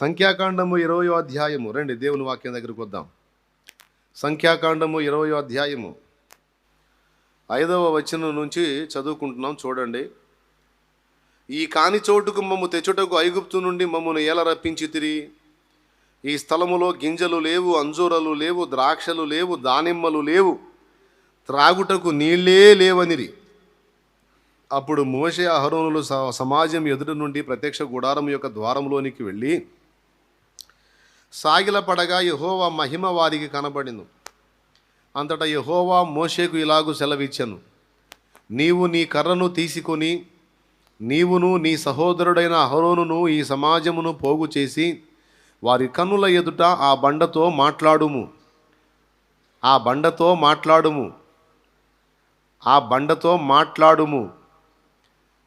సంఖ్యాకాండము ఇరవయో అధ్యాయము. రండి దేవుని వాక్యం దగ్గరికి వద్దాం. సంఖ్యాకాండము ఇరవయో అధ్యాయము. ఐదవ వచనం నుంచి చదువుకుంటున్నాం చూడండి. ఈ కాని చోటుకు మమ్ము తెచ్చుటకు ఐగుప్తు నుండి మమ్మను ఎలా రప్పించి తిరిగి ఈ స్థలములో గింజలు లేవు అంజూరలు లేవు ద్రాక్షలు లేవు దానిమ్మలు లేవు. త్రాగుటకు నీళ్ళే లేవనిరి. అప్పుడు మోషే అహరోనులు స- సమాజం ఎదుట నుండి ప్రత్యక్ష గుడారం యొక్క ద్వారంలోనికి వెళ్ళి సాగిలపడగా యహోవా మహిమ వారికి కనబడింది అంతటా యహోవా మోషేకు ఇలాగూ సెలవిచ్చను. నీవు నీ కర్రను తీసుకొని నీవును నీ సహోదరుడైన అహరోనును ఈ సమాజమును పోగు చేసి వారి కన్నుల ఎదుట ఆ బండతో మాట్లాడుము. ఆ బండతో మాట్లాడుము. ఆ బండతో మాట్లాడుము.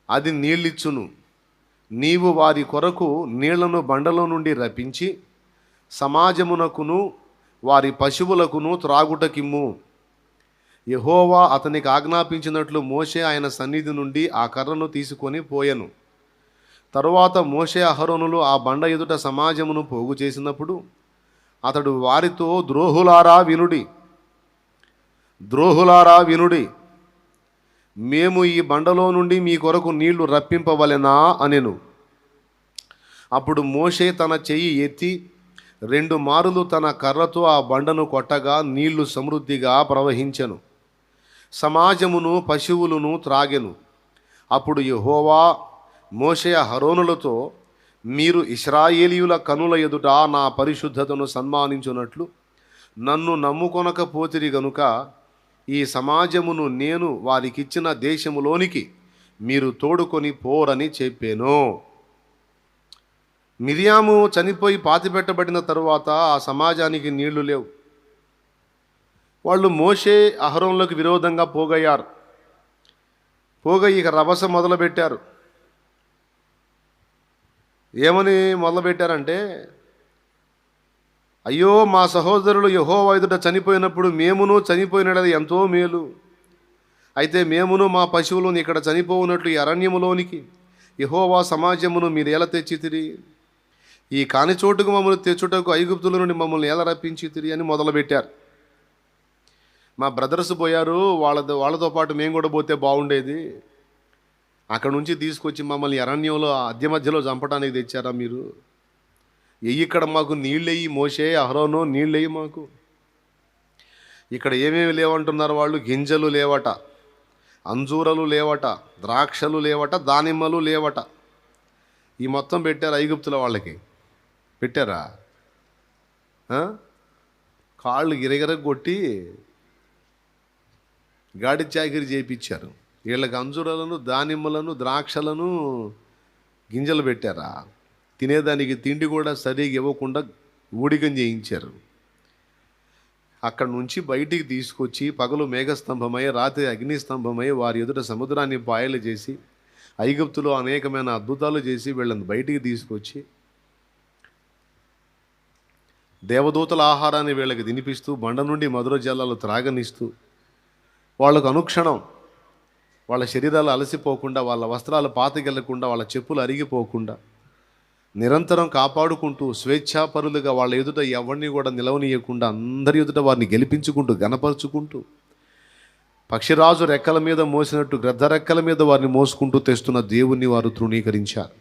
అది నీళ్ళిచ్చును. నీవు వారి కొరకు నీళ్ళను బండలో నుండి రప్పించి సమాజమునకును వారి పశువులకును త్రాగుటకిమ్ము. యహోవా అతనికి ఆజ్ఞాపించినట్లు మోషే ఆయన సన్నిధి నుండి ఆ కర్రను తీసుకొని పోయెను. తరువాత మోషే అహరోనులు ఆ బండ ఎదుట సమాజమును పోగు చేసినప్పుడు అతడు వారితో ద్రోహులారా వినుడి. ద్రోహులారా వినుడి. మేము ఈ బండలో నుండి మీ కొరకు నీళ్ళు రప్పింపవలెనా? అనెను. అప్పుడు మోషే తన చెయ్యి ఎత్తి రెండు మారులు తన కర్రతో ఆ బండను కొట్టగా నీళ్ళు సమృద్ధిగా ప్రవహించెను. సమాజమును పశువులను త్రాగెను. అప్పుడు యెహోవా మోషయ హరోనులతో మీరు ఇస్రాయేలీయుల కనుల ఎదుట నా పరిశుద్ధతను సన్మానించున్నట్లు నన్ను నమ్ముకొనకపోతిరి గనుక ఈ సమాజమును నేను వారికిచ్చిన దేశములోనికి మీరు తోడుకొని పోరని చెప్పాను. మిరియాము చనిపోయి పాతిపెట్టబడిన తరువాత ఆ సమాజానికి నీళ్ళు లేవు. వాళ్ళు మోసే అహరంలోకి విరోధంగా పోగయ్యారు. పోగ ఇక రభస మొదలుపెట్టారు. ఏమని మొదలుపెట్టారంటే అయ్యో మా సహోదరులు యహో ఎదుట చనిపోయినప్పుడు మేమును చనిపోయినది ఎంతో మేలు. అయితే మేమును మా పశువులను ఇక్కడ చనిపోవునట్లు అరణ్యములోనికి యహోవా సమాజమును మీరు ఎలా తెచ్చితిరి? ఈ కాని చోటుకు మమ్మల్ని తెచ్చుటకు ఐగుప్తుల నుండి మమ్మల్ని ఎలా రప్పించితిరి అని మొదలుపెట్టారు. మా బ్రదర్స్ పోయారు వాళ్ళతో వాళ్ళతో పాటు మేము కూడా పోతే బాగుండేది. అక్కడ నుంచి తీసుకొచ్చి మమ్మల్ని అరణ్యంలో అద్దె మధ్యలో చంపడానికి తెచ్చారా మీరు? ఎయ్యి ఇక్కడ మాకు నీళ్ళెయ్యి మోసే అహరోను నీళ్ళెయ్యి మాకు. ఇక్కడ ఏమేమి లేవంటున్నారు వాళ్ళు? గింజలు లేవట అంజూరలు లేవట ద్రాక్షలు లేవట దానిమ్మలు లేవట. ఈ మొత్తం పెట్టారు ఐగుప్తుల వాళ్ళకి. పెట్టారా? కాళ్ళు గిరగిర కొట్టి గాడి చాకిరి చేయించారు వీళ్ళకి అంజూరాలను దానిమ్మలను ద్రాక్షలను గింజలు పెట్టారా? తినేదానికి తిండి కూడా సరిగా ఇవ్వకుండా ఊడికం చేయించారు. అక్కడ నుంచి బయటికి తీసుకొచ్చి పగలు మేఘస్తంభమై రాత్రి అగ్నిస్తంభమై వారి ఎదుట సముద్రాన్ని పాయలు చేసి ఐగుప్తులో అనేకమైన అద్భుతాలు చేసి వీళ్ళని బయటికి తీసుకొచ్చి దేవదూతల ఆహారాన్ని వీళ్ళకి తినిపిస్తూ బండ నుండి మధుర జలాలు త్రాగనిస్తూ వాళ్ళకు అనుక్షణం వాళ్ళ శరీరాలు అలసిపోకుండా వాళ్ళ వస్త్రాలు పాతకెళ్ళకుండా వాళ్ళ చెప్పులు అరిగిపోకుండా నిరంతరం కాపాడుకుంటూ స్వేచ్ఛాపరులుగా వాళ్ళ ఎదుట ఎవరిని కూడా నిలవనీయకుండా అందరి ఎదుట వారిని గెలిపించుకుంటూ గనపరుచుకుంటూ పక్షిరాజు రెక్కల మీద మోసినట్టు గ్రద్ద రెక్కల మీద వారిని మోసుకుంటూ తెస్తున్న దేవుణ్ణి వారు తృణీకరించారు.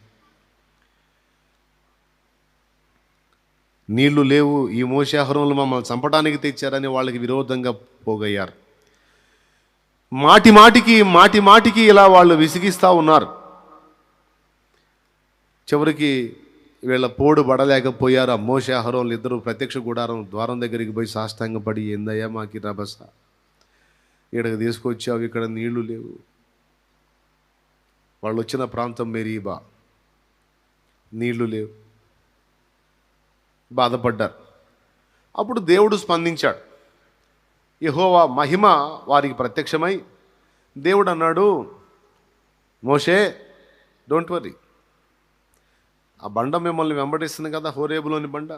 నీళ్ళు లేవు ఈ మోసాహరంలో మమ్మల్ని చంపడానికి తెచ్చారని వాళ్ళకి విరోధంగా పోగయ్యారు. మాటి మాటికి మాటి మాటికి ఇలా వాళ్ళు విసిగిస్తూ ఉన్నారు. చివరికి వీళ్ళ పోడు పడలేకపోయారు. ఆ మోషే ఇద్దరు ప్రత్యక్ష గుడారం ద్వారం దగ్గరికి పోయి సాష్టాంగపడి ఏందయ్యా మాకి రభస? ఇక్కడికి తీసుకొచ్చావు ఇక్కడ నీళ్ళు లేవు. వాళ్ళు వచ్చిన ప్రాంతం మెరీబా. నీళ్ళు లేవు. బాధపడ్డారు. అప్పుడు దేవుడు స్పందించాడు. యహోవా మహిమ వారికి ప్రత్యక్షమై దేవుడు అన్నాడు మోషే డోంట్ వరీ ఆ బండ మిమ్మల్ని వెంబడిస్తుంది కదా హోరేబులోని బండ.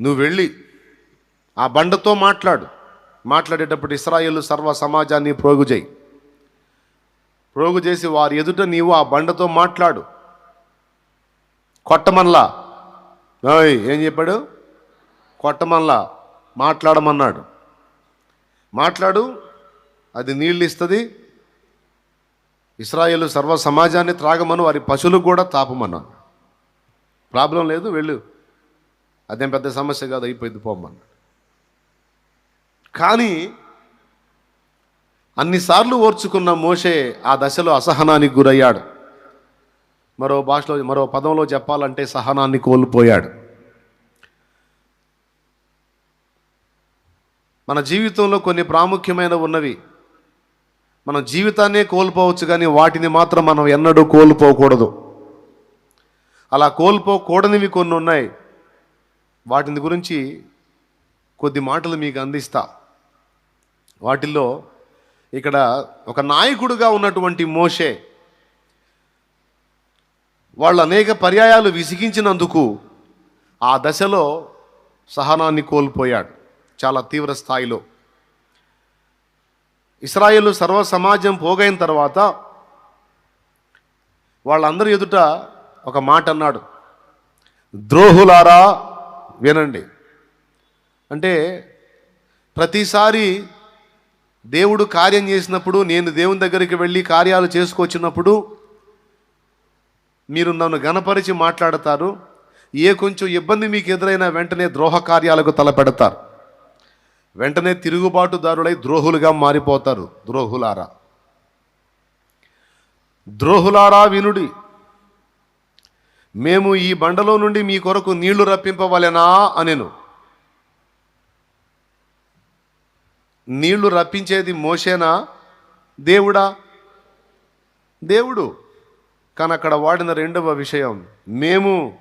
నువ్వు వెళ్ళి ఆ బండతో మాట్లాడు. మాట్లాడేటప్పుడు ఇస్రాయేల్ సర్వ సమాజాన్ని ప్రోగు చేయి. ప్రోగు చేసి వారి ఎదుట నీవు ఆ బండతో మాట్లాడు. కొట్టమన్లా ఏం చెప్పాడు? కొట్టమల్లా మాట్లాడమన్నాడు. మాట్లాడు అది నీళ్ళు ఇస్తుంది. ఇస్రాయేల్ సర్వ సమాజాన్ని త్రాగమను వారి పశువులకు కూడా తాపమన్నాను ప్రాబ్లం లేదు వెళ్ళు. అదేం పెద్ద సమస్య కాదు అయిపోయింది పోమన్నాడు కానీ అన్నిసార్లు ఓర్చుకున్న మోషే ఆ దశలో అసహనానికి గురయ్యాడు. మరో భాషలో మరో పదంలో చెప్పాలంటే సహనాన్ని కోల్పోయాడు. మన జీవితంలో కొన్ని ప్రాముఖ్యమైన ఉన్నవి. మన జీవితాన్నే కోల్పోవచ్చు కానీ వాటిని మాత్రం మనం ఎన్నడూ కోల్పోకూడదు. అలా కోల్పోకూడనివి కొన్ని ఉన్నాయి. వాటిని గురించి కొద్ది మాటలు మీకు అందిస్తా. వాటిల్లో ఇక్కడ ఒక నాయకుడుగా ఉన్నటువంటి మోషే వాళ్ళు అనేక పర్యాయాలు విసిగించినందుకు ఆ దశలో సహనాన్ని కోల్పోయాడు చాలా తీవ్ర స్థాయిలో. ఇస్రాయేల్ సర్వ సమాజం పోగైన తర్వాత వాళ్ళందరి ఎదుట ఒక మాట అన్నాడు. ద్రోహులారా వినండి. అంటే ప్రతిసారి దేవుడు కార్యం చేసినప్పుడు నేను దేవుని దగ్గరికి వెళ్ళి కార్యాలు చేసుకొచ్చినప్పుడు మీరు నన్ను గణపరిచి మాట్లాడతారు. ఏ కొంచెం ఇబ్బంది మీకు ఎదురైనా వెంటనే ద్రోహ కార్యాలకు తలపెడతారు. వెంటనే తిరుగుబాటుదారులై ద్రోహులుగా మారిపోతారు. ద్రోహులారా. ద్రోహులారా వినుడి. మేము ఈ బండలో నుండి మీ కొరకు నీళ్ళు రప్పింపవలెనా అనెను. నీళ్ళు రప్పించేది మోసేనా దేవుడా? దేవుడు. కానీ అక్కడ వాడిన రెండవ విషయం మేము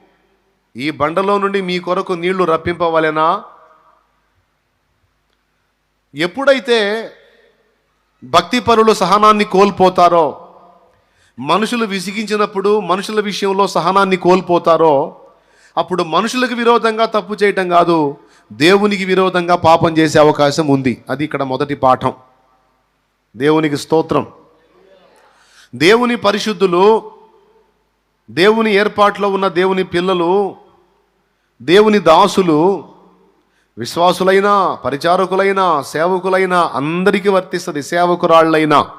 ఈ బండలో నుండి మీ కొరకు నీళ్ళు రప్పింపవలెనా? ఎప్పుడైతే భక్తిపరులు సహనాన్ని కోల్పోతారో మనుషులు విసిగించినప్పుడు మనుషుల విషయంలో సహనాన్ని కోల్పోతారో అప్పుడు మనుషులకు విరోధంగా తప్పు చేయటం కాదు దేవునికి విరోధంగా పాపం చేసే అవకాశం ఉంది. అది ఇక్కడ మొదటి పాఠం. దేవునికి స్తోత్రం. దేవుని పరిశుద్ధులు దేవుని ఏర్పాట్లో ఉన్న దేవుని పిల్లలు దేవుని దాసులు విశ్వాసులైనా పరిచారకులైనా సేవకులైనా అందరికీ వర్తిస్తుంది సేవకురాళ్ళైనా.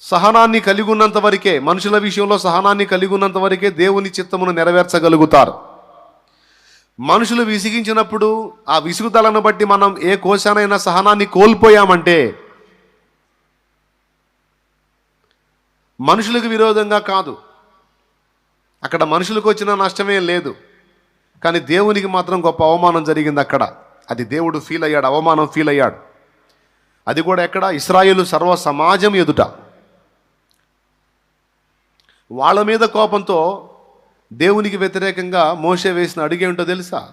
సహనాన్ని కలిగి ఉన్నంత వరకే మనుషుల విషయంలో సహనాన్ని కలిగి ఉన్నంత వరకే దేవుని చిత్తమును నెరవేర్చగలుగుతారు. మనుషులు విసిగించినప్పుడు ఆ విసుగుదలను బట్టి మనం ఏ కోశానైనా సహనాన్ని కోల్పోయామంటే మనుషులకు విరోధంగా కాదు. అక్కడ మనుషులకు వచ్చిన నష్టమే లేదు. కానీ దేవునికి మాత్రం గొప్ప అవమానం జరిగింది అక్కడ. అది దేవుడు ఫీల్ అయ్యాడు అవమానం ఫీల్ అయ్యాడు. అది కూడా ఎక్కడ? ఇస్రాయేలు సర్వ సమాజం ఎదుట. వాళ్ళ మీద కోపంతో దేవునికి వ్యతిరేకంగా మోసే వేసిన అడిగేమిటో తెలుసా?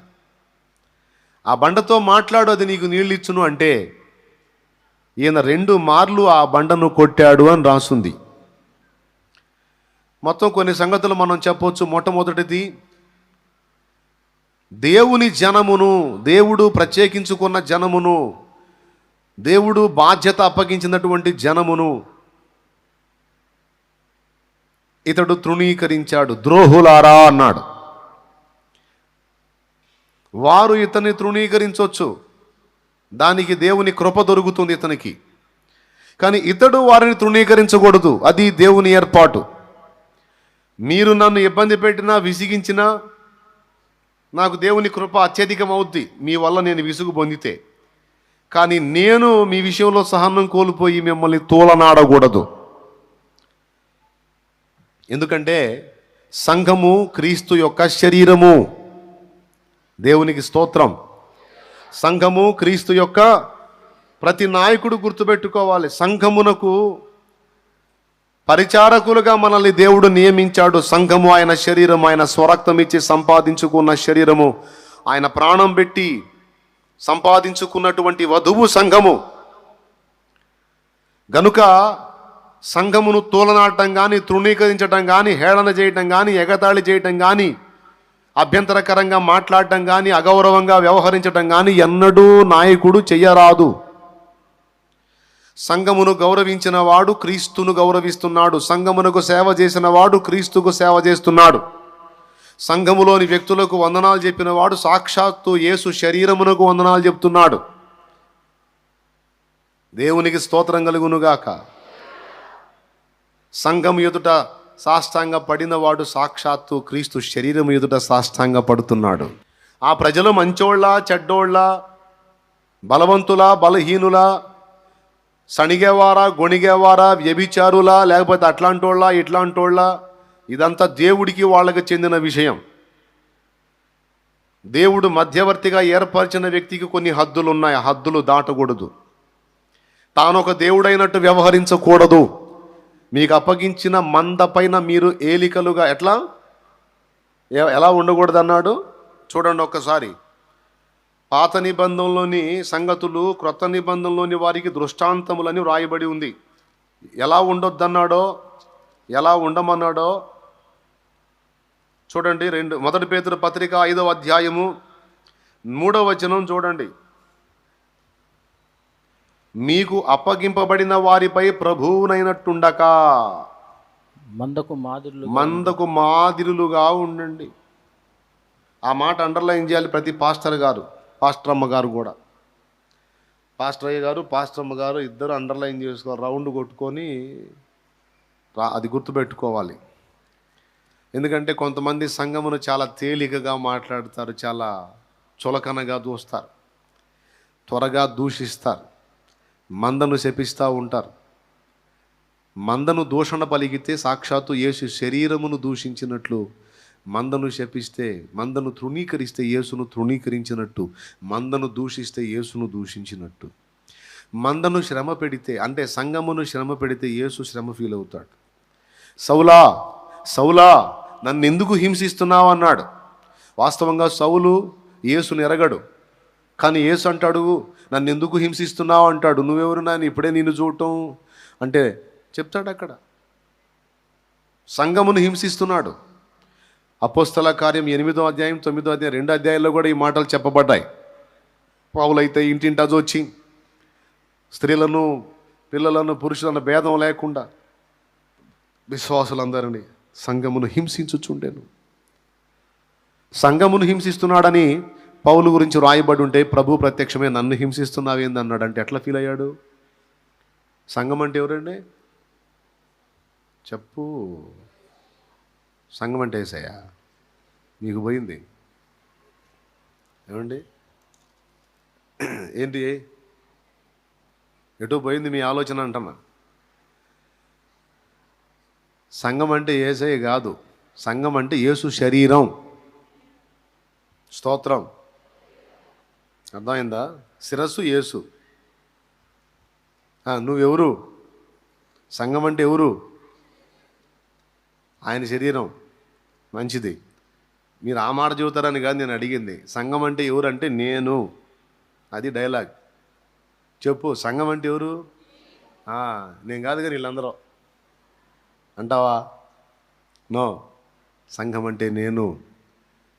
ఆ బండతో మాట్లాడు అది నీకు నీళ్ళు ఇచ్చును అంటే ఈయన రెండు మార్లు ఆ బండను కొట్టాడు అని రాసుంది. మొత్తం కొన్ని సంగతులు మనం చెప్పొచ్చు. మొట్టమొదటిది దేవుని జనమును దేవుడు ప్రత్యేకించుకున్న జనమును దేవుడు బాధ్యత అప్పగించినటువంటి జనమును ఇతడు తృణీకరించాడు. ద్రోహులారా అన్నాడు. వారు ఇతన్ని తృణీకరించవచ్చు దానికి దేవుని కృప దొరుకుతుంది ఇతనికి. కానీ ఇతడు వారిని తృణీకరించకూడదు. అది దేవుని ఏర్పాటు. మీరు నన్ను ఇబ్బంది పెట్టినా విసిగించినా నాకు దేవుని కృప అత్యధికం అవుద్ది మీ వల్ల నేను విసుగు పొందితే. కానీ నేను మీ విషయంలో సహనం కోల్పోయి మిమ్మల్ని తోలనాడకూడదు. ఎందుకంటే సంఘము క్రీస్తు యొక్క శరీరము. దేవునికి స్తోత్రం. సంఘము క్రీస్తు యొక్క ప్రతి నాయకుడు గుర్తుపెట్టుకోవాలి. సంఘమునకు పరిచారకులుగా మనల్ని దేవుడు నియమించాడు. సంఘము ఆయన శరీరం ఆయన స్వరక్తం ఇచ్చి సంపాదించుకున్న శరీరము. ఆయన ప్రాణం పెట్టి సంపాదించుకున్నటువంటి వధువు సంఘము. గనుక సంఘమును తోలనాడటం కానీ తృణీకరించడం కానీ హేళన చేయటం కానీ ఎగతాళి చేయటం కానీ అభ్యంతరకరంగా మాట్లాడటం కానీ అగౌరవంగా వ్యవహరించటం కానీ ఎన్నడూ నాయకుడు చెయ్యరాదు. సంఘమును గౌరవించిన వాడు క్రీస్తును గౌరవిస్తున్నాడు. సంఘమునకు సేవ చేసిన వాడు క్రీస్తుకు సేవ చేస్తున్నాడు. సంఘములోని వ్యక్తులకు వందనాలు చెప్పిన వాడు సాక్షాత్తు యేసు శరీరమునకు వందనాలు చెప్తున్నాడు. దేవునికి స్తోత్రం కలుగునుగాక. సంఘం ఎదుట సాష్టాంగ పడినవాడు సాక్షాత్తు క్రీస్తు శరీరం ఎదుట సాష్టాంగ పడుతున్నాడు ఆ ప్రజలు మంచోళ్ళ చెడ్డోళ్ళ బలవంతుల బలహీనుల సణిగేవారా గొణిగేవారా వ్యభిచారులా లేకపోతే అట్లాంటోళ్ళ ఇట్లాంటోళ్ళ ఇదంతా దేవుడికి వాళ్ళకి చెందిన విషయం. దేవుడు మధ్యవర్తిగా ఏర్పరిచిన వ్యక్తికి కొన్ని హద్దులు ఉన్నాయి ఆ హద్దులు దాటకూడదు. తాను ఒక దేవుడైనట్టు వ్యవహరించకూడదు. మీకు అప్పగించిన మంద పైన మీరు ఏలికలుగా ఎట్లా? ఎలా ఉండకూడదు అన్నాడు చూడండి ఒక్కసారి. పాత నిబంధనలోని సంగతులు క్రొత్త నిబంధనలోని వారికి దృష్టాంతములని వ్రాయబడి ఉంది. ఎలా ఉండొద్దన్నాడో ఎలా ఉండమన్నాడో చూడండి రెండు మొదటి పేతురు పత్రిక ఐదవ అధ్యాయము మూడవ వచనం చూడండి. మీకు అప్పగింపబడిన వారిపై ప్రభువునైనట్టుండక. మందకు మాదిరులు మందకు మాదిరులుగా ఉండండి. ఆ మాట అండర్లైన్ చేయాలి ప్రతి పాస్టర్ గారు. పాస్టర్ అమ్మగారు కూడా. పాస్టర్ అయ్య గారు పాస్టర్ అమ్మగారు ఇద్దరు అండర్లైన్ చేసుకో రౌండ్ కొట్టుకొని అది గుర్తుపెట్టుకోవాలి. ఎందుకంటే కొంతమంది సంఘమును చాలా తేలికగా మాట్లాడతారు చాలా చులకనగా చూస్తారు. త్వరగా దూషిస్తారు. మందను శపిస్తూ ఉంటారు. మందను దూషణ పలిగితే సాక్షాత్తు యేసు శరీరమును దూషించినట్లు మందను శపిస్తే మందను తృణీకరిస్తే యేసును తృణీకరించినట్టు మందను దూషిస్తే యేసును దూషించినట్టు. మందను శ్రమ పెడితే అంటే సంగమును శ్రమ పెడితే యేసు శ్రమ ఫీల్ అవుతాడు. సౌలా సౌలా నన్ను ఎందుకు హింసిస్తున్నావు అన్నాడు. వాస్తవంగా సౌలు యేసుని ఎరగడు. కానీ యేసు అంటాడు నన్ను ఎందుకు హింసిస్తున్నావు అంటాడు. నువ్వెవరు నాయన? ఇప్పుడే నిన్ను చూడటం. అంటే చెప్తాడు అక్కడ. సంగమును హింసిస్తున్నాడు. అపోస్తల కార్యం ఎనిమిదో అధ్యాయం తొమ్మిదో అధ్యాయం రెండు అధ్యాయాల్లో కూడా ఈ మాటలు చెప్పబడ్డాయి. పావులైతే ఇంటింటా వచ్చి స్త్రీలను పిల్లలను పురుషులను భేదం లేకుండా విశ్వాసులందరినీ సంఘమును హింసించుచుండేను. సంఘమును హింసిస్తున్నాడని పౌలు గురించి రాయబడి ఉంటే ప్రభు ప్రత్యక్షమే నన్ను హింసిస్తున్నావేంది అన్నాడు అంటే ఎట్లా ఫీల్ అయ్యాడు? సంఘం అంటే ఎవరండి? చెప్పు. సంఘం అంటే ఏసయ్యా? మీకు పోయింది. ఏమండి? ఏంటి? ఎటు పోయింది మీ ఆలోచన అంటమ్మా. సంఘం అంటే ఏసై కాదు. సంఘం అంటే యేసు శరీరం. స్తోత్రం. అర్థమైందా? శిరస్సు యేసు. నువ్వెవరు? సంఘం అంటే ఎవరు? ఆయన శరీరం మంచిది. మీరు ఆ మాట చెబుతారని కాదు నేను అడిగింది. సంఘం అంటే ఎవరు అంటే నేను. అది డైలాగ్. చెప్పు సంఘం అంటే ఎవరు? నేను కాదు కానీ వీళ్ళందరూ. అంటావా? నో. సంఘం అంటే నేను.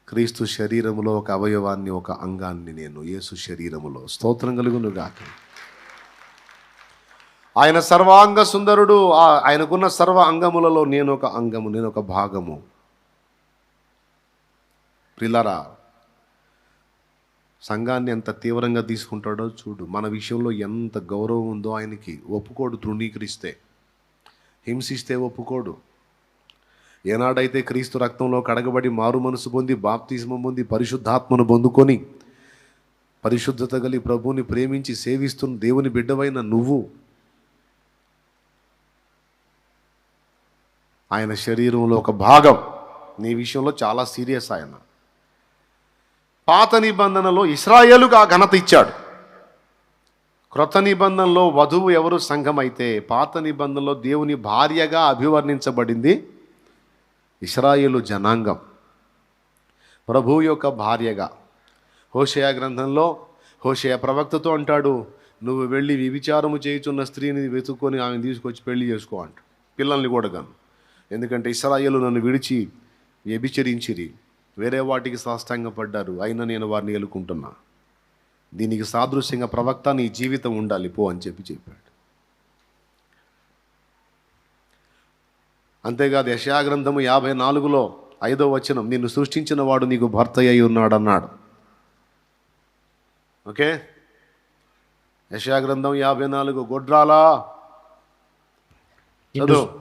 క్రీస్తు శరీరములో ఒక అవయవాన్ని ఒక అంగాన్ని నేను. యేసు శరీరములో. స్తోత్రం కలుగును గాక ఆయన సర్వాంగ సుందరుడు ఆయనకున్న సర్వ అంగములలో నేను ఒక అంగము నేను ఒక భాగము. ప్రిలరా సంఘాన్ని ఎంత తీవ్రంగా తీసుకుంటాడో చూడు. మన విషయంలో ఎంత గౌరవం ఉందో ఆయనకి. ఒప్పుకోడు తృణీకరిస్తే. హింసిస్తే ఒప్పుకోడు. ఏనాడైతే క్రీస్తు రక్తంలో కడగబడి మారు మనసు పొంది బాప్తిజమం పొంది పరిశుద్ధాత్మను పొందుకొని పరిశుద్ధత గలి ప్రభువుని ప్రేమించి సేవిస్తున్న దేవుని బిడ్డవైన నువ్వు ఆయన శరీరంలో ఒక భాగం. నీ విషయంలో చాలా సీరియస్ ఆయన. పాత నిబంధనలో ఇస్రాయేలుగా ఘనత ఇచ్చాడు. క్రొత్త నిబంధనలో వధువు ఎవరు సంఘం అయితే పాత నిబంధనలో దేవుని భార్యగా అభివర్ణించబడింది ఇస్రాయేలు జనాంగం. ప్రభు యొక్క భార్యగా. హోషయ గ్రంథంలో హోషయ ప్రవక్తతో అంటాడు నువ్వు వెళ్ళి వ్యభిచారము చేయుచున్న స్త్రీని వెతుక్కొని ఆమెను తీసుకొచ్చి పెళ్ళి చేసుకో అంట పిల్లల్ని కూడా గాను ఎందుకంటే ఇస్రాయేలు నన్ను విడిచి వ్యభిచరించిరి. వేరే వాటికి సాష్టాంగపడ్డారు. అయినా నేను వారిని ఎలుకుంటున్నా. దీనికి సాదృశ్యంగా ప్రవక్త నీ జీవితం ఉండాలి. పో అని చెప్పి చెప్పాడు. అంతేకాదు యశాగ్రంథము యాభై నాలుగులో ఐదో వచనం నిన్ను సృష్టించిన వాడు నీకు భర్త అయి ఉన్నాడు అన్నాడు ఓకే యశాగ్రంథం యాభై నాలుగు గొడ్రాలా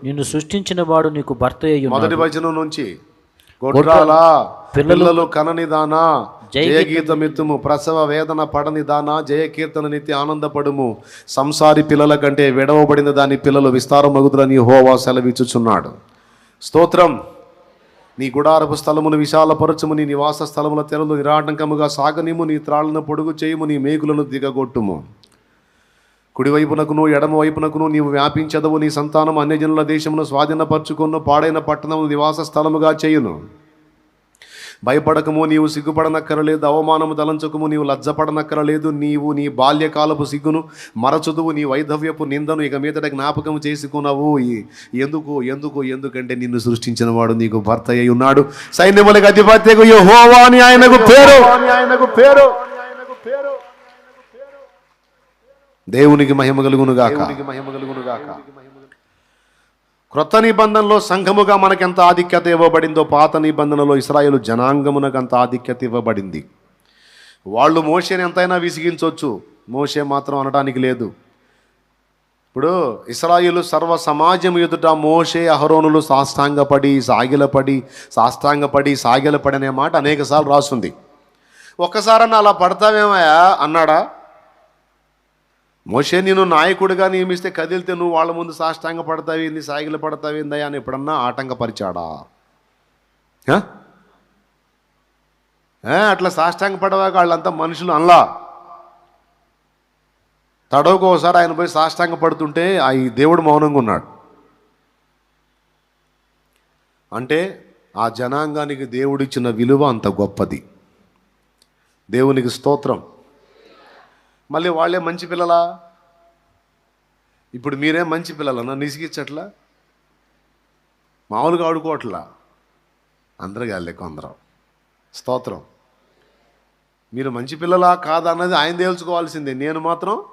నిన్ను సృష్టించిన వాడు నీకు భర్త అయ్యి. మొదటి వచనం నుంచి. గొడ్రాలా పిల్లలు కనని దానా. జయగీతమిత్తుము ప్రసవ వేదన పడని దానా. జయకీర్తన నిత్య ఆనందపడుము. సంసారి పిల్లల కంటే విడవబడిన దాని పిల్లలు విస్తారమగుదురని హోవా సెలవిచ్చుచున్నాడు. స్తోత్రం. నీ గుడారపు స్థలమును విశాలపరచుము నీ నివాస స్థలముల తెరలు నిరాటంకముగా సాగనిము నీ త్రాళ్ళను పొడుగు చేయుము నీ మేకులను దిగగొట్టుము. కుడివైపునకును ఎడమ వైపునకును నీవు వ్యాపించదవు. నీ సంతానం అన్యజనుల దేశమును స్వాధీనపరుచుకును. పాడైన పట్టణము నివాస స్థలముగా చేయును. భయపడకము నీవు సిగ్గుపడనక్కరలేదు. అవమానము తలంచకము నీవు లజ్జపడనక్కరలేదు. నీవు నీ బాల్యకాలపు సిగ్గును మరచుదువు. నీ వైధవ్యపు నిందను ఇక మీదట జ్ఞాపకం చేసుకున్నావు ఎందుకు ఎందుకు ఎందుకంటే నిన్ను సృష్టించిన వాడు నీకు భర్త అయి ఉన్నాడు. సైన్యములకు అధిపత్యకు యెహోవా ఆయనకు పేరు. ఆయనకు పేరు. దేవునికి మహిమ కలుగును గాక. మహిమ కలుగును గాక. క్రొత్త నిబంధనలో సంఘముగా మనకెంత ఆధిక్యత ఇవ్వబడిందో పాత నిబంధనలో ఇస్రాయేలు జనాంగమునకు అంత ఆధిక్యత ఇవ్వబడింది. వాళ్ళు మోషేని ఎంతైనా విసిగించవచ్చు మోషే మాత్రం అనడానికి లేదు. ఇప్పుడు ఇస్రాయేలు సర్వ సమాజం ఎదుట మోషే అహరోనులు సాష్టాంగపడి సాగిలపడి సాష్టాంగపడి సాగిలపడి అనే మాట అనేకసార్లు రాస్తుంది. ఒక్కసారన్నా అలా పడతావేమయ్యా? అన్నాడా? మోషే నేను నాయకుడిగా నియమిస్తే కదిలితే నువ్వు వాళ్ళ ముందు సాష్టాంగ పడతావేంది సాగిల పడతావేందయ్యా అని ఎప్పుడన్నా ఆటంకపరిచాడా? అట్లా సాష్టాంగ పడవాక వాళ్ళంతా మనుషులు అనలా. తడవకు ఒకసారి ఆయన పోయి సాష్టాంగ పడుతుంటే ఆ ఈ దేవుడు మౌనంగా ఉన్నాడు. అంటే ఆ జనాంగానికి దేవుడిచ్చిన విలువ అంత గొప్పది. దేవునికి స్తోత్రం. మళ్ళీ వాళ్ళే మంచి పిల్లలా? ఇప్పుడు మీరే మంచి పిల్లలన్నా నిసిగించట్లా మామూలుగా ఆడుకోవట్లా? అందరూ గాలి కొందరం. స్తోత్రం. మీరు మంచి పిల్లలా కాదా అన్నది ఆయన తేల్చుకోవాల్సిందే. నేను మాత్రం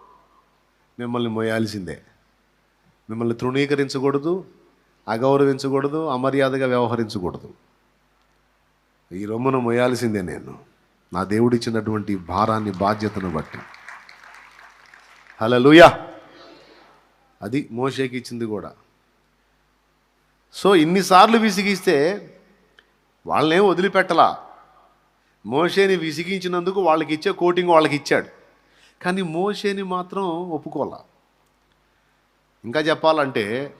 మిమ్మల్ని మోయాల్సిందే. మిమ్మల్ని తృణీకరించకూడదు అగౌరవించకూడదు అమర్యాదగా వ్యవహరించకూడదు. ఈ రొమ్మును మోయాల్సిందే నేను. నా దేవుడిచ్చినటువంటి భారాన్ని బాధ్యతను బట్టి. హలలుయా అది మోషేకి ఇచ్చింది కూడా. సో ఇన్నిసార్లు విసిగిస్తే వాళ్ళనేం వదిలిపెట్టలా. మోషేని విసిగించినందుకు వాళ్ళకి ఇచ్చే కోటింగ్ వాళ్ళకి ఇచ్చాడు కానీ మోషేని మాత్రం ఒప్పుకోలా. ఇంకా చెప్పాలంటే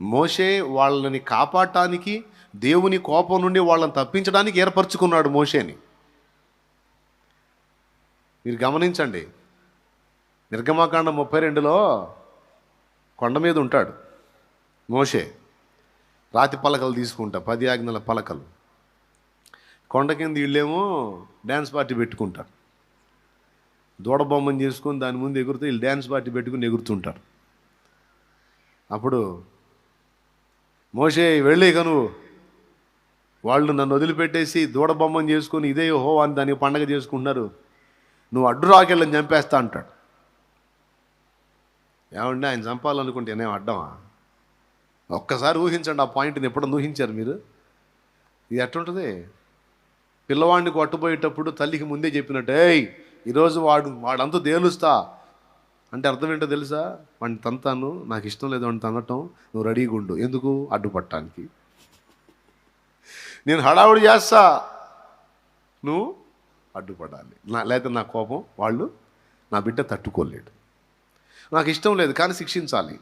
మోషే వాళ్ళని కాపాడటానికి దేవుని కోపం నుండి వాళ్ళని తప్పించడానికి ఏర్పరచుకున్నాడు మోషేని. మీరు గమనించండి నిర్గమాకాండ ముప్పై రెండులో కొండ మీద ఉంటాడు మోషే. రాతి పలకలు తీసుకుంటా పది ఆజ్ఞల పలకలు. కొండ కింద వీళ్ళేమో డ్యాన్స్ పార్టీ పెట్టుకుంటారు. దూడబొమ్మని చేసుకొని దాని ముందు ఎగురుతూ వీళ్ళు డ్యాన్స్ పార్టీ పెట్టుకుని ఎగురుతుంటారు. అప్పుడు మోషే వెళ్ళి ఇక నువ్వు. వాళ్ళు నన్ను వదిలిపెట్టేసి దూడబొమ్మని చేసుకొని ఇదే హో అని దానికి పండగ చేసుకుంటున్నారు. నువ్వు అడ్డు రాకెళ్ళని చంపేస్తా అంటాడు. ఏమండి ఆయన చంపాలనుకుంటే నేను అడ్డమా? ఒక్కసారి ఊహించండి ఆ పాయింట్ని ఎప్పుడన్నా ఊహించారు మీరు? ఇది ఎట్టుంటుంది పిల్లవాడిని కొట్టబోయేటప్పుడు తల్లికి ముందే చెప్పినట్టు ఏయ్ ఈరోజు వాడు వాడంతా తేలుస్తా. అంటే అర్థం ఏంటో తెలుసా? వాడిని తంతాను నాకు ఇష్టం లేదు వాడిని తనటం నువ్వు రెడీగా ఉండు. ఎందుకు? అడ్డుపట్టడానికి. నేను హడావుడి చేస్తా. నువ్వు అడ్డుపడాలి. నా లేకపోతే నా కోపం వాళ్ళు నా బిడ్డ తట్టుకోలేడు. నాకు ఇష్టం లేదు కానీ శిక్షించాలి.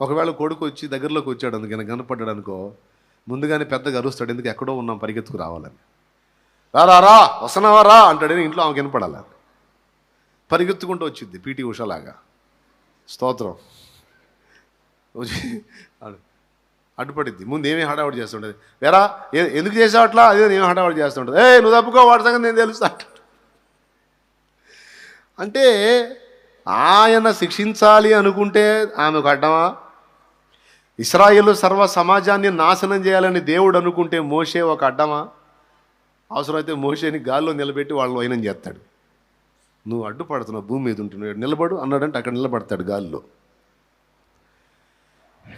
ఒకవేళ కొడుకు వచ్చి దగ్గరలోకి వచ్చాడు అందుకని కనపడ్డాడు అనుకో ముందుగానే పెద్దగా అరుస్తాడు ఎందుకు ఎక్కడో ఉన్నాం పరిగెత్తుకు రావాలని. రా రా వస్తున్నావా రా అంటాడని ఇంట్లో ఆమె కనపడాలి పరిగెత్తుకుంటూ వచ్చింది పీటీ ఉషలాగా. స్తోత్రం. వచ్చి అడ్డుపడిద్ది. ముందు ఏమీ హడావుడి చేస్తుండేది వేరా ఏ- ఎందుకు చేసావు అట్లా? అదే నేను హడావుడి చేస్తుంటుంది ఏ నువ్వు తప్పుకో వాడి సంగతి నేను తెలుస్తా అంటే ఆయన శిక్షించాలి అనుకుంటే ఆమెకు అడ్డమా? ఇస్రాయేల్ సర్వ సమాజాన్ని నాశనం చేయాలని దేవుడు అనుకుంటే మోషే ఒక అడ్డమా? అవసరమైతే మోషేని గాల్లో నిలబెట్టి వాళ్ళు వైనం చేస్తాడు. నువ్వు అడ్డుపడుతున్నావు భూమి మీద ఉంటున్నాడు నిలబడు అన్నాడంటే అక్కడ నిలబడతాడు గాల్లో.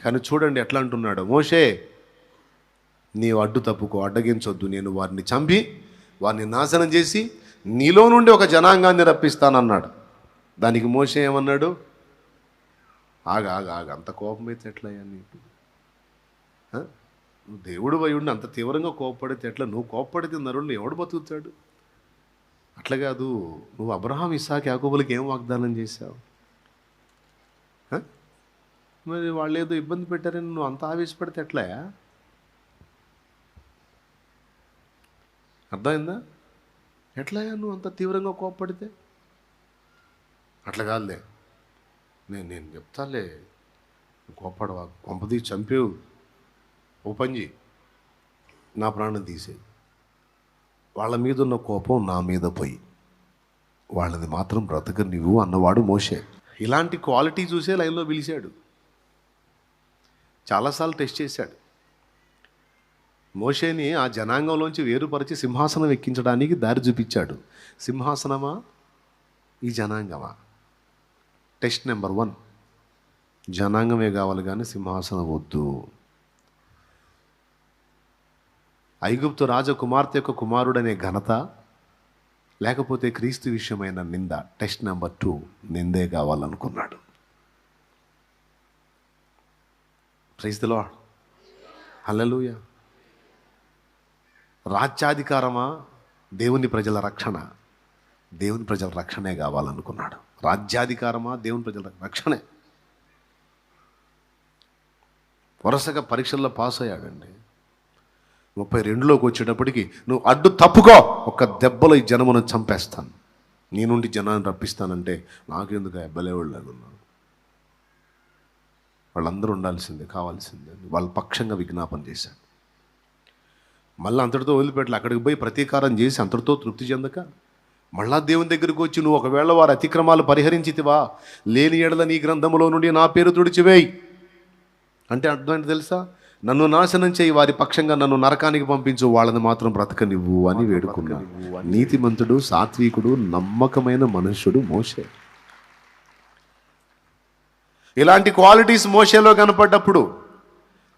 కానీ చూడండి ఎట్లా అంటున్నాడు. మోషే నీవు అడ్డు తప్పుకో అడ్డగించొద్దు. నేను వారిని చంపి వారిని నాశనం చేసి నీలో నుండి ఒక జనాంగాన్ని రప్పిస్తానన్నాడు. దానికి మోసే ఏమన్నాడు? ఆగ ఆగ ఆగ అంత కోపం అయితే ఎట్లయ్యా నీకు? నువ్వు దేవుడు వయుడిని అంత తీవ్రంగా కోపపడితే ఎట్లా? నువ్వు కోపపడితే నరుణ్ణి ఎవడు బతుకుతాడు? అట్లా కాదు నువ్వు అబ్రహాం ఇసాక్ యాకోబులకి ఏం వాగ్దానం చేశావు? మరి వాళ్ళు ఏదో ఇబ్బంది పెట్టారని నువ్వు అంత ఆవేశపడితే ఎట్లాయా అర్థమైందా? ఎట్లయ్యా నువ్వు అంత తీవ్రంగా కోప్పడితే? అట్లా కాదులే. నేను నేను చెప్తాలే కోప్పడవా? కొంపది చంపేవు. ఓ పంజి నా ప్రాణం తీసేయి. వాళ్ళ మీద ఉన్న కోపం నా మీద పోయి. వాళ్ళది మాత్రం బ్రతక నువ్వు అన్నవాడు మోసే ఇలాంటి క్వాలిటీ చూసే లైన్లో పిలిచాడు. చాలాసార్లు టెస్ట్ చేశాడు. మోషేని ఆ జనాంగంలోంచి వేరుపరిచి సింహాసనం ఎక్కించడానికి దారి చూపించాడు. సింహాసనమా? ఈ జనాంగమా? టెస్ట్ నెంబర్ వన్ జనాంగమే కావాలి కానీ సింహాసనం వద్దు. ఐగుప్తు రాజకుమార్తె యొక్క కుమారుడనే ఘనత లేకపోతే క్రీస్తు విషయమైన నింద. టెస్ట్ నెంబర్ టూ నిందే కావాలనుకున్నాడు. ప్రైజ్ దిలో హలలుయా రాజ్యాధికారమా? దేవుని ప్రజల రక్షణ. దేవుని ప్రజల రక్షణే కావాలనుకున్నాడు. రాజ్యాధికారమా? దేవుని ప్రజల రక్షణే. వరుసగా పరీక్షల్లో పాస్ అయ్యాడండి. ముప్పై రెండులోకి వచ్చేటప్పటికి నువ్వు అడ్డు తప్పుకో. ఒక్క దెబ్బలో ఈ జనమును చంపేస్తాను. నీ నుండి జనాన్ని రప్పిస్తానంటే నాకెందుకు ఎబ్బలేవాళ్ళగా ఉన్నాను. వాళ్ళందరూ ఉండాల్సిందే కావాల్సిందే వాళ్ళ పక్షంగా విజ్ఞాపన చేశాడు. మళ్ళీ అంతటితో వదిలిపెట్టలే. అక్కడికి పోయి ప్రతీకారం చేసి అంతటితో తృప్తి చెందక మళ్ళా దేవుని దగ్గరికి వచ్చి నువ్వు ఒకవేళ వారి అతిక్రమాలు పరిహరించితివా? లేని ఎడల నీ గ్రంథములో నుండి నా పేరు తుడిచివేయి. అంటే అర్థమైంది తెలుసా? నన్ను నాశనం చేయి వారి పక్షంగా నన్ను నరకానికి పంపించు వాళ్ళని మాత్రం బ్రతకనివ్వు అని వేడుకున్నా నీతిమంతుడు సాత్వికుడు నమ్మకమైన మనుష్యుడు మోషే. ఇలాంటి క్వాలిటీస్ మోషేలో కనపడ్డప్పుడు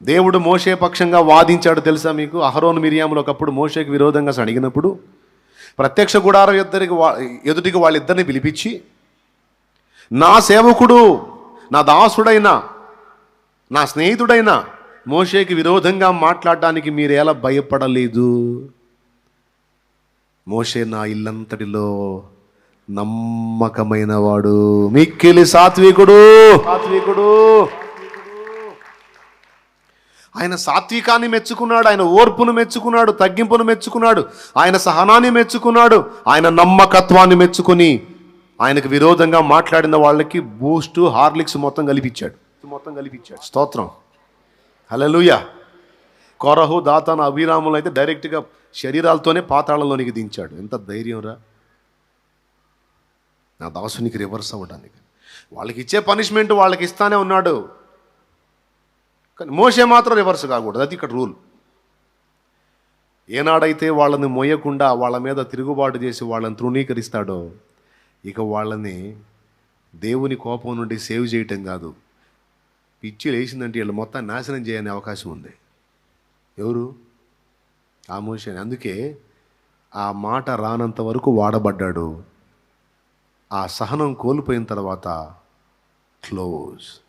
దేవుడు మోషే పక్షంగా వాదించాడు తెలుసా మీకు? అహరోన్ మిరియాములు ఒకప్పుడు మోషేకి విరోధంగా సడిగినప్పుడు ప్రత్యక్ష గుడారం ఇద్దరికి వా- ఎదుటికి వాళ్ళిద్దరిని పిలిపించి నా సేవకుడు నా దాసుడైన నా స్నేహితుడైన మోషేకి విరోధంగా మాట్లాడడానికి మీరు ఎలా భయపడలేదు? మోషే నా ఇల్లంతటిలో నమ్మకమైన వాడు మిక్కిలి సాత్వికుడు. సాత్వికుడు. ఆయన సాత్వికాన్ని మెచ్చుకున్నాడు ఆయన ఓర్పును మెచ్చుకున్నాడు తగ్గింపును మెచ్చుకున్నాడు ఆయన సహనాన్ని మెచ్చుకున్నాడు ఆయన నమ్మకత్వాన్ని మెచ్చుకుని ఆయనకు విరోధంగా మాట్లాడిన వాళ్ళకి బూస్టు హార్లిక్స్ మొత్తం కలిపించాడు మొత్తం కలిపించాడు స్తోత్రం. హలలుయ కొరహు దాతాను అభిరాములు అయితే డైరెక్ట్గా శరీరాలతోనే పాతాళంలోనికి దించాడు. ఎంత ధైర్యం రా. నా దాసునికి రివర్స్ అవ్వడానికి వాళ్ళకి ఇచ్చే పనిష్మెంట్ వాళ్ళకి ఇస్తానే ఉన్నాడు. కానీ మోసే మాత్రం రివర్స్ కాకూడదు. అది ఇక్కడ రూల్ ఏనాడైతే వాళ్ళని మోయకుండా వాళ్ళ మీద తిరుగుబాటు చేసి వాళ్ళని తృణీకరిస్తాడో ఇక వాళ్ళని దేవుని కోపం నుండి సేవ్ చేయటం కాదు. పిచ్చి లేచిందంటే వీళ్ళు మొత్తం నాశనం చేయని అవకాశం ఉంది. ఎవరు? ఆ మోషే అందుకే ఆ మాట రానంత వరకు వాడబడ్డాడు. ఆ సహనం కోల్పోయిన తర్వాత క్లోజ్